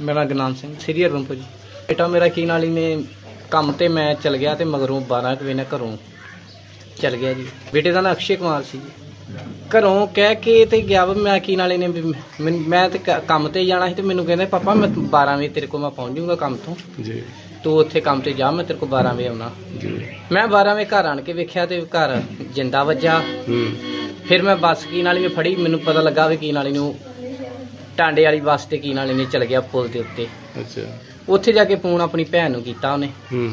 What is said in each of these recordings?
ਮੇਰਾ ਗੁਰਨਾਮ ਸਿੰਘ ਸ੍ਰੀ ਹਰਮਪੁਰ ਜੀ। ਬੇਟਾ ਮੇਰਾ ਕੀ ਨਾਲ ਹੀ ਨੇ ਕੰਮ ਤੇ ਮੈਂ ਚਲ ਗਿਆ ਤੇ ਮਗਰੋਂ 12 ਕੁ ਵਜੇ ਘਰੋਂ ਚਲ ਗਿਆ ਜੀ। ਬੇਟੇ ਦਾ ਨਾਂ ਅਕਸ਼ੇ ਕੁਮਾਰ ਸੀ ਜੀ। ਘਰੋਂ ਕਹਿ ਕੇ ਤੇ ਗਿਆ ਵਾ ਮੈਂ ਕੀ ਨਾਲੇ ਨੇ ਵੀ ਮੈਨ- ਮੈਂ ਤੇ ਕ- ਕੰਮ ਤੇ ਜਾਣਾ ਸੀ ਤੇ ਮੈਨੂੰ ਕਹਿੰਦੇ ਪਾਪਾ ਮੈਂ 12 ਵਜੇ ਤੇਰੇ ਕੋਲ ਮੈਂ ਪਹੁੰਚ ਜਾਊਂਗਾ ਕੰਮ ਤੋਂ। ਜੀ। ਤੂੰ ਉੱਥੇ ਕੰਮ ਤੇ ਜਾ ਮੈਂ ਤੇਰੇ ਕੋਲ 12 ਵਜੇ ਆਉਣਾ। ਜੀ। ਮੈਂ 12 ਵਜੇ ਘਰ ਆਣ ਕੇ ਵੇਖਿਆ ਤੇ ਘਰ ਜਿੰਦਾ ਵੱਜਾ ਹੂੰ। ਫਿਰ ਮੈਂ ਬੱਸ ਕੀ ਨਾਲੀ ਮੈਂ ਫੜੀ ਮੈਨੂੰ ਪਤਾ ਲੱਗਾ ਵੀ ਕੀ ਨਾਲੀ ਨੂੰ ਟਾਂਡੇ ਵਾਲੀ ਬੱਸ ਤੇ ਕੀ ਨਾਲੀ ਨੇ ਚਲ ਗਿਆ ਪੁਲ ਦੇ ਉੱਤੇ। ਅੱਛਾ। ਉੱਥੇ ਜਾ ਕੇ ਫੋਨ ਆਪਣੀ ਭੈਣ ਨੂੰ ਕੀਤਾ ਉਹਨੇ। ਹੂੰ।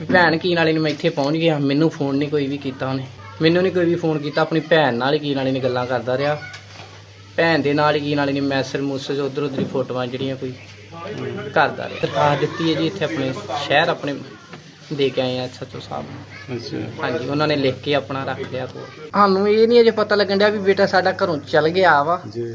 ਵੀ ਭੈਣ ਕੀ ਨਾਲੀ ਨੂੰ ਮੈਂ ਇੱਥੇ ਪਹੁੰਚ ਗਿਆ ਮੈਨੂੰ ਫੋਨ ਨਹੀਂ ਕੋਈ ਵੀ ਕੀਤਾ ਉਹਨੇ। ਮੈਨੂੰ ਨਹੀਂ ਕੋਈ ਵੀ ਫੋਨ ਕੀਤਾ ਆਪਣੀ ਭੈਣ ਨਾਲ ਹੀ ਕੀ ਨਾਲੀ ਨੇ ਗੱਲਾਂ ਕਰਦਾ ਰਿਹਾ। ਭੈਣ ਦੇ ਨਾਲ ਹੀ ਕੀ ਨਾਲੀ ਨੇ ਮੈਸੇਜ ਮੂਸੇਜ ਉਧਰ ਉਧਰ ਫੋਟੋਆਂ ਜਿਹੜੀਆਂ ਕੋਈ ਕਰਦਾ ਰਿਹਾ। ਦਰਖਾਸਤ ਦਿੱਤੀ ਹੈ ਜੀ ਇੱਥੇ ਆਪਣੇ ਸ਼ਹਿਰ ਆਪਣੇ ਦੇ ਕੇ ਆਏ ਆ ਸੱਚੋ ਸਾਹਿਬ। ਨੂੰ ਅੱਛਾ। ਹਾਂਜੀ ਉਹਨਾਂ ਨੇ ਲਿਖ ਕੇ ਆਪਣਾ ਰੱਖ ਲਿਆ। ਕੋਲ ਸਾਨੂੰ ਇਹ ਨਹੀਂ ਅਜੇ ਪਤਾ ਲੱਗਣ ਡਿਆ ਵੀ ਬੇਟਾ ਸਾਡਾ ਘਰੋਂ ਚਲ ਗਿਆ ਵਾ। ਜੀ।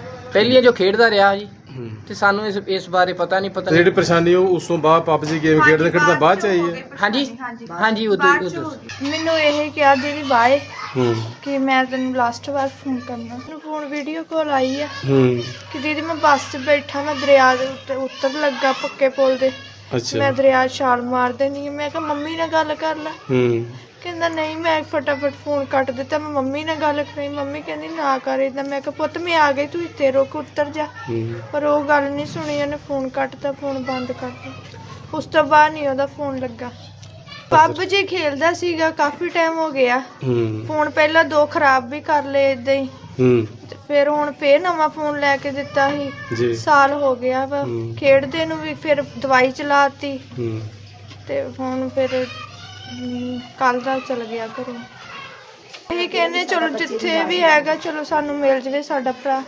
ਪਹਿਲੀਆਂ ਜੋ ਖੇਡਦਾ ਰਿਹਾ ਜੀ। ਹੂੰ। ਤੇ ਸਾਨੂੰ ਇਸ ਇਸ ਬਾਰੇ ਪਤਾ ਨਹੀਂ ਪਤਾ ਤੇ ਜਿਹੜੀ ਨਹੀਂ। ਪਰੇਸ਼ਾਨੀ ਉਹ ਉਸ ਤੋਂ ਬਾਅਦ ਪਬਜੀ ਗੇਮ ਖੇਡਦੇ ਖੇਡਦੇ ਬਾਅਦ ਚ ਆਈ ਹੈ। ਹਾਂਜੀ। ਹਾਂਜੀ। ਉਦੋਂ ਉਦੋਂ। ਮੈਨੂੰ ਇਹ ਕਿਹਾ ਦੀਦੀ ਬਾਏ ਹੂੰ। ਕਿ ਮੈਂ ਤੈਨੂੰ ਲਾਸਟ ਵਾਰ ਫੋਨ ਕਰਨਾ। ਮੈਨੂੰ ਫੋਨ ਵੀਡੀਓ ਕਾਲ ਆਈ ਆ। ਹੂੰ। ਕਿ ਦੀਦੀ ਮੈਂ ਬੱਸ 'ਚ ਬੈਠਾ ਮੈਂ ਦਰਿਆ ਦੇ ਉੱਤੇ ਉਤਰ ਲੱਗਾ ਪੱਕੇ ਪੁਲ ਦੇ ਮੈਂ ਅੱਛਾ ਦਰਿਆ 'ਚ ਛਾਲ ਮਾਰ ਦੇਣੀ ਆ। ਮੈਂ ਕਿਹਾ ਮੰਮੀ ਨਾਲ ਗੱਲ ਕਰ ਲੈ। ਹੂੰ। ਕਹਿੰਦਾ ਨਹੀਂ ਮੈਂ ਫਟਾਫਟ ਫੋਨ ਕੱਟ ਦਿੱਤਾ। ਮੈਂ ਮੰਮੀ ਨਾਲ ਗੱਲ ਕਰੀ। ਮੰਮੀ ਕਹਿੰਦੀ ਨਾ ਕਰ ਏਦਾਂ। ਮੈਂ ਕਿਹਾ ਪੁੱਤ ਮੈਂ ਆ ਗਈ। ਤੂੰ ਇੱਥੇ ਰੁਕ ਉੱਤਰ ਜਾ। ਹੂੰ। ਪਰ ਉਹ ਗੱਲ ਨਹੀਂ ਸੁਣੀ। ਉਹਨੇ ਫੋਨ ਕੱਟਤਾ ਫੋਨ ਬੰਦ ਕਰਤਾ ਉਸ ਤੋਂ ਬਾਅਦ ਨਹੀਂ ਉਹਦਾ ਫੋਨ ਲੱਗਾ। ਪੱਬ ਜੀ ਖੇਲਦਾ ਸੀਗਾ ਕਾਫੀ ਟਾਈਮ ਹੋ ਗਿਆ। ਹੂੰ। ਫੋਨ ਪਹਿਲਾਂ ਦੋ ਖਰਾਬ ਵੀ ਕਰ ਲਏ ਇਦਾਂ ਹੀ। ਹੂੰ। ਤੇ ਫਿਰ ਹੁਣ ਫੇਰ ਨਵਾਂ ਫੋਨ ਲੈ ਕੇ ਦਿੱਤਾ ਸੀ। ਸਾਲ ਹੋ ਗਿਆ ਵਾ। ਹੂੰ। ਖੇਡਦੇ ਨੂੰ ਵੀ ਫਿਰ ਦਵਾਈ ਚਲਾਤੀ। ਹੂੰ। ਤੇ ਹੁਣ ਫਿਰ ਕੱਲ ਦਾ ਚਲ ਗਿਆ ਘਰੋਂ। ਇਹ ਕਹਿੰਦੇ ਚਲੋ ਜਿੱਥੇ ਵੀ ਹੈਗਾ ਚਲੋ ਸਾਨੂੰ ਮਿਲ ਜਵੇ ਸਾਡਾ ਭਰਾ।